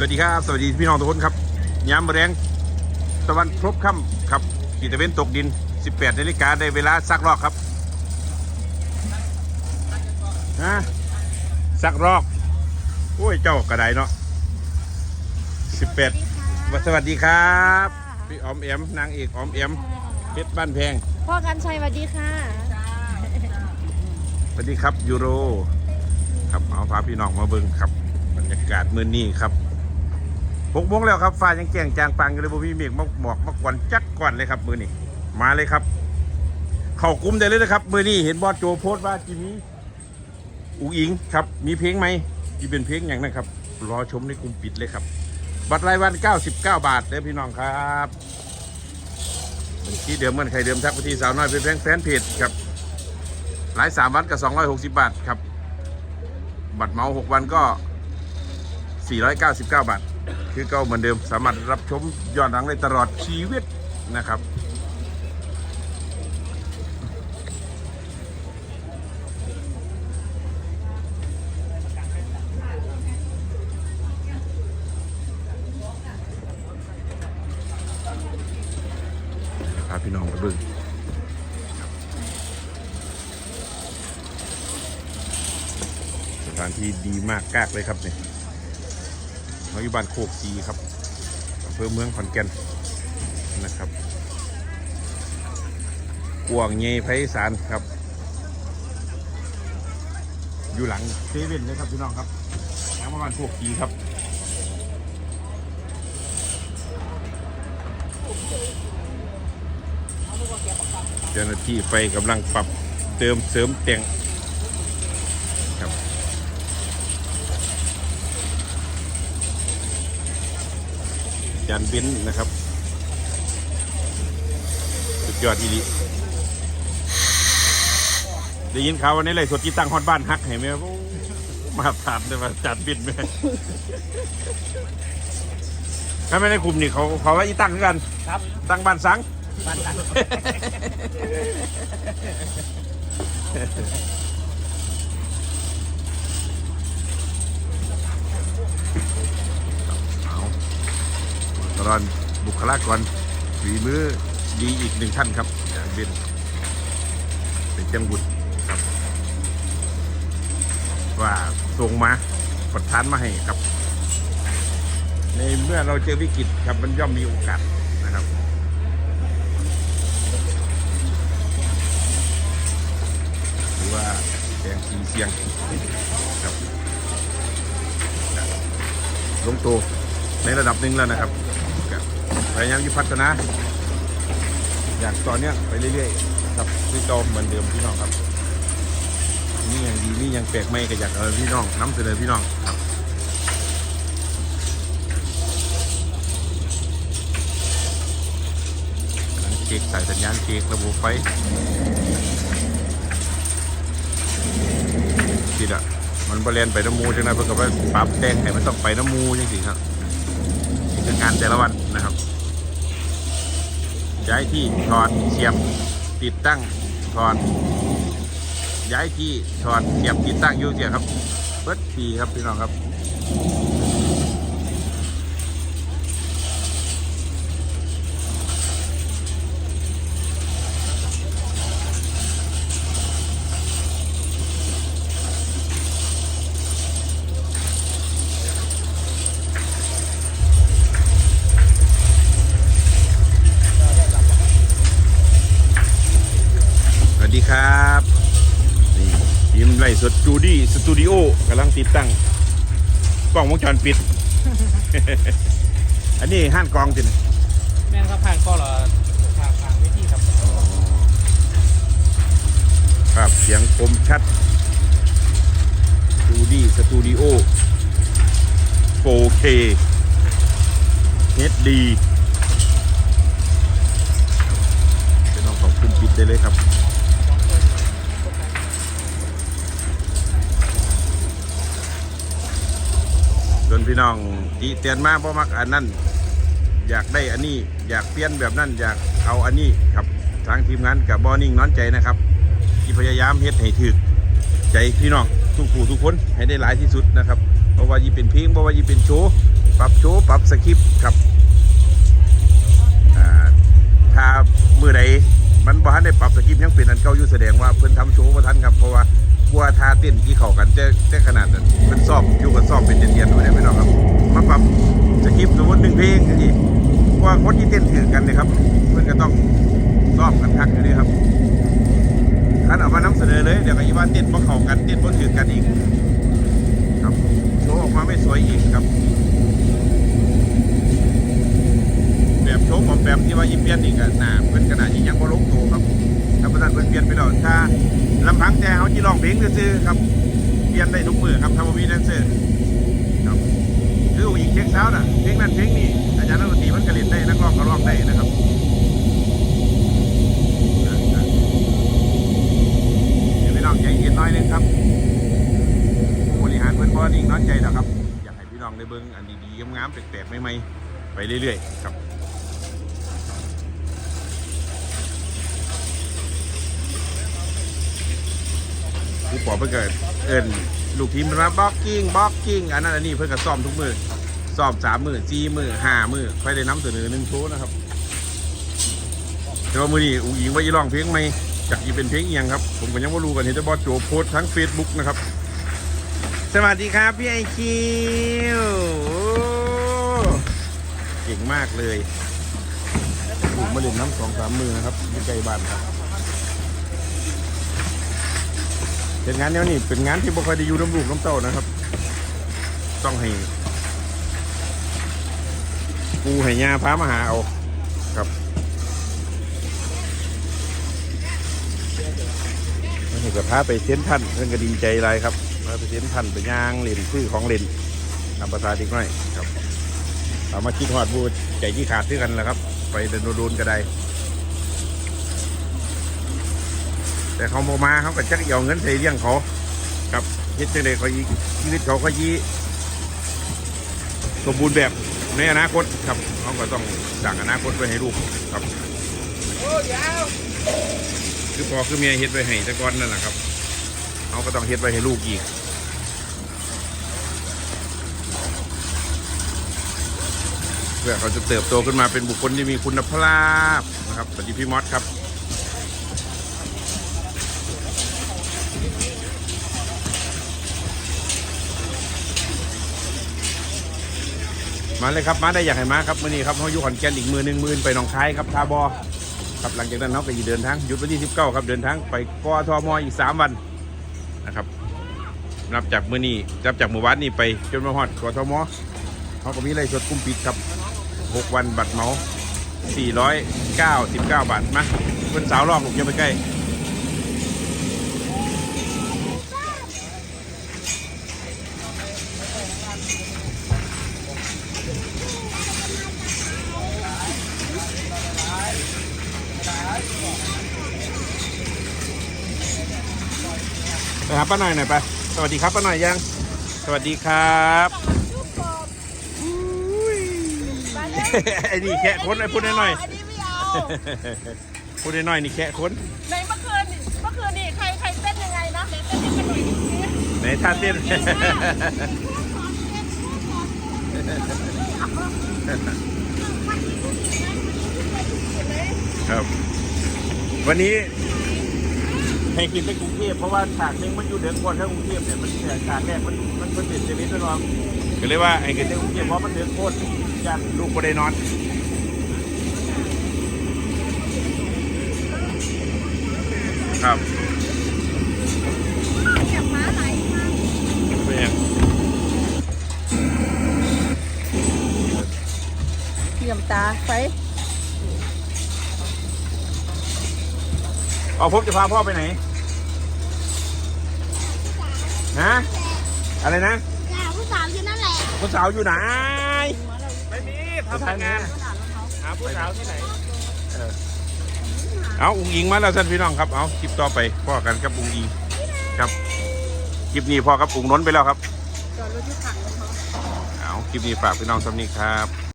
สวัสดีครับ สวัสดีพี่น้องทุกคนครับยามมะแรงตะวันครบค่ำครับปีตะเวนตกดิน 18นาฬิกาได้เวลาซักรอกครับฮะซักรอกโอ้ยเจ้ากระไดเนาะ18สวัสดีครับพี่ออมแอมนางเอกออมแอมเพชรบ้านแพงพ่อกันชัยสวัสดีค่ะสวัสดีครับยูโร ครับเอาพาพี่น้องมาเบิ่งครับบรรยากาศมื้อนี้ครับ หกโมงแล้วครับฟ้ายังแจ้งจางปังอยู่เลยบ่มีเมฆมาหมอกมากวนจักก่อนเลยครับ มือนี้มาเลยครับ เข้ากลุ้มได้เลยนะครับ มือนี้เห็นบอสโจโพสต์ว่าจิมีอุ๋งอิงครับ มีเพลงไหมที่เป็นเพลงอย่างนั้นครับ รอชมในกลุ่มปิดเลยครับ บัตรรายวัน 99 บาทเด้อพี่น้องครับที่เดิมเหมือนใครเดิมทักไปที่สาวน้อยเป็นแฟนแฟนเพจครับหลายสามวันก็260 บาทครับ บัตรเมา 6 วันก็ 499 บาท คือเก็เหมือนเดิมสามารถรับชมย้อนหลังได้ตลอดชีวิตนะครับพาพี่น้องไปเบิ่งสถานที่ดีมากกากเลยครับเนี่ย เราอยู่บ้านโคกซีครับอำเภอเมืองขอนแก่นนะครับกวางเยไพศาลครับ อยู่หลังเซเว่นเลยครับพี่น้องครับทางมาบ้านโคกซีครับเจ้าหน้าที่ไฟกำลังปรับเติมเสริมแต่ง ครับ จานเบ้นนะครับ สุดยอดอีหลีได้ยินข่าววันนี้เลยสดที่ตั้งฮอดบ้านฮักเห็นไหมครับโอ้มาถามเลยว่าจานเบ้นไหมถ้าไม่ได้คุมนี่เขาเขาว่าอีตั้งคือกัน ครับตั้งบ้านสังบ้านตัก เอา ตอนบุคลากรฝีมือดีอีกหนึ่งท่านครับอาจารย์เบนเป็นจังบุตรครับว่าส่งมาประทานมาให้ครับ ในเมื่อเราเจอวิกฤตครับมันย่อมมีโอกาสนะครับหรือว่าแดงสีเสียงครับลงตัวในระดับหนึ่งแล้วนะครับ พยายามที่พัฒนาอย่างต่อเนื่องไปเรื่อยๆครับที่โตเหมือนเดิมพี่น้องครับนี่ยังดีนี่ยังแปลกไม่ก็อยากเอาพี่น้องน้ำเสนอพี่น้องครับเช็คสายสัญญาณเช็คระบบไฟทีละมันบริเวณไปน้ำมูจังนะเพื่อกับว่าปรับแต่งให้มันต้องไปน้ำมูจริงๆครับนี่คืองานแต่ละวันนะครับ ย้ายที่ถอดเสียบติดตั้งถอดย้ายที่ถอดเสียบติดตั้งอยูเสียครับเบิดปีครับพี่น้องครับสวัสดีครับนี่ทีมไล่ สดจูดี้สตูดิโอกำลังติดตั้งกล้องวงจรปิด อันนี้ห้านกองจินแม่นครับผ่านก็เหรอทางทางวิธีครับครับเสียงคมชัดจูดี้สตูดิโอ 4K HD จะต้องขอบคุณปิดได้เลยครับ่น้องตีเตียนมาเพราะมักอันนั้น อยากได้อันนี้อยากเปลี่ยนแบบนั้นอยากเอาอันนี้ครับทางทีมงานกับบอนิ่งน้อนใจนะครับ ที่พยายามเฮ็ดให้ถึกใจพี่น้องทุกผู้ทุกคนให้ได้หลายที่สุดนะครับเพราะว่ายี่เป็นเพลงเพราะว่ายี่เป็นโชว์ปรับโชว์ปรับสคริปต์ครับอ่าถ้ามือใดมันบ่ทันได้ปรับสคริปต์ยังเป็นอันเก่าอยู่แสดงว่าเพิ่นทำโชว์บ่ทันครับเพราะว่า กลัวท่าเต้นที่เข้ากันจะจะขนาดนั้นเพิ่นซ้อมอยู่กับซ้อมเป็นเดือนๆบ่ได้พี่น้องครับ มาปรับสคริปต์สมมติหนึ่งเพลงจังซี่กว่าคนที่เต้นถือกันเนี่ยครับเพิ่นก็ต้องซ้อมกันคักอยู่นี่ครับท่านเอามานำเสนอเลยเดี๋ยวก็อีว่าเต้นบ่เข้ากันเต้นบ่ถือกันอีกครับโชว์ออกมาไม่สวยอีกครับ แบบโชว์ของแบบที่ว่ายิ้มเปลี่ยนอีกอะหน้าเพิ่อนขนาดยังบ่ลงตัวครับถ้าประธานเพิ่นเปลี่ยนไปแล้วถ้า ลำพังแต่เฮาสิร้องเพลงซื่อครับเปลี่ยนได้ทุกมือครับถ้าบ่มีแดนเซอร์ครับคือผู้หญิงเช็คเช้าน่ะเพลงนั้นเพลงนี้อาจารย์นักดนตรีมันก็เล่นได้นักร้องก็ร้องได้นะครับเดี๋ยวพี่น้องใจเย็นน้อยนึงครับบริหารเพื่อนบอนิ่งน้อยใจแล้วครับ อยากให้พี่น้องได้เบิ้งอันดีๆงามๆแปลกๆใหม่ๆไปเรื่อยๆครับ คือเพื่อเกิดเอิญลูกทีมนมาบล็อกกิ้งบล็อกกิ้งอันนั้นอันนี้เพื่อนก็ซ้อมทุกมือซ้อมสามมือจีมือห้ามือค่อยได้น้ำเสนอหนึ่งโชว์นะครับแต่ว่ามือนี้อุ้งอิงว่าอีร้องเพลงไหมจากอีเป็นเพลงเอียงครับ ผมก็ยังไม่รู้กันเห็นแต่บอสโจโพสทั้ง Facebook นะครับ สวัสดีครับพี่ไอคิวเก่งมากเลยผมมาเล่นน้ำสองสามมือนะครับที่ใกล้บ้านครับ เป็นงานแนวนี้เป็นงานที่บ่ค่อยได้อยู่น้ำลูกน้ำเต้านะครับ ต้องให้ปูให้ยาพามาหาเอาครับมันก็พาไปเซ็นทรันเพื่อนก็ดีใจไรครับพาไปเซ็นทรันไปย่างเล่นซื้อของเล่นตามภาษาเด็กน้อยครับเอามาคิดฮอดบูใจที่ขาดซื้อกันแล้วครับ ไปเดินโดนๆก็ได้ แต่เขาโมมาเขาก็จักเอาเงินใส่เลี้ยงเขาครับเฮ็ดจังไดเขาอีชีวิตเขาก็ยีสมบูรณ์แบบในอนาคตครับเขาก็ต้องสั่งอนาคตไว้ให้ลูกครับคือพอคือเมียเฮ็ดไว้ให้ต่ก่อนนั่นแหละครับเขาก็ต้องเฮ็ดไว้ให้ลูกอีกเพื่อเขาจะเติบโตขึ้นมาเป็นบุคคลที่มีคุณภาพนะครับสวัสดีพี่มอสครับ มาเลยครับมาได้อยากให้มาครับมื่อนี้ครับเขาอยู่ขอนแก่นอีกมือหนึ่งมือไปหนองคายครับทาบอครับหลังจากนั้นเขาก็จะเดินทางหยุดวันที่19ครับเดินทางไปกอทมอีก 3 วันนะครับนับจากมื้อนี้นับจากหมู่บ้านนี้ไปจนมาฮอดกอทมเขาก็มีไรสดกุ้มปิดครับ 6 วันบัตรเมา499 บาทมาเพิ่นสาวรอบผมจะไปใกล้ ไปหาป้าหน่อยหน่อยไปสวัสดีครับป้าหน่อยยัง สวัสดีครับอุ้ยไอ้นี่แค่คนไอ้พูดหน่อยอันนี้ไม่เอาๆพูดหน่อยๆนี่แค่คนในเมื่อคืนนี่เมื่อคืนนี่ใครใครเต้นยังไงนะเดี๋ยวเต้นให้กันหน่อยสิไหนท่าเต้น ครับ วันนี้ ให้กินไปกรุงเทพเพราะว่าฉากหนึงมันอยู่เดือนก่อนถ้ากรุงเทพเนี่ยมันแต่ฉากแรกมันมันมันเป็นเซมิสด้วยน้องก็เลยว่าให้กินไปกรุงเทพเพราะมันเดือนโคตรยันลูกก็ได้นอนครับเก็บม้าไหลมาเป็นยังเหลี่ยมตาไป เอาพบจะพาพ่อไปไหน ฮะ อะไรนะจ้าผู้สาวอยู่นั่นแหละผู้สาวอยู่ไหน ไม่มีทำงานหาผู้สาวที่ไหน เอาอุ้งอิงมาแล้วท่านพี่น้องครับ เอาคลิปต่อไปพ่อกันกับอุ้งอิงครับคลิปนี้พ่อกับอุ้งนนท์ไปแล้วครับจอดรถที่ขังของเขาเอาคลิปนี้ฝากพี่น้องสำนีครับ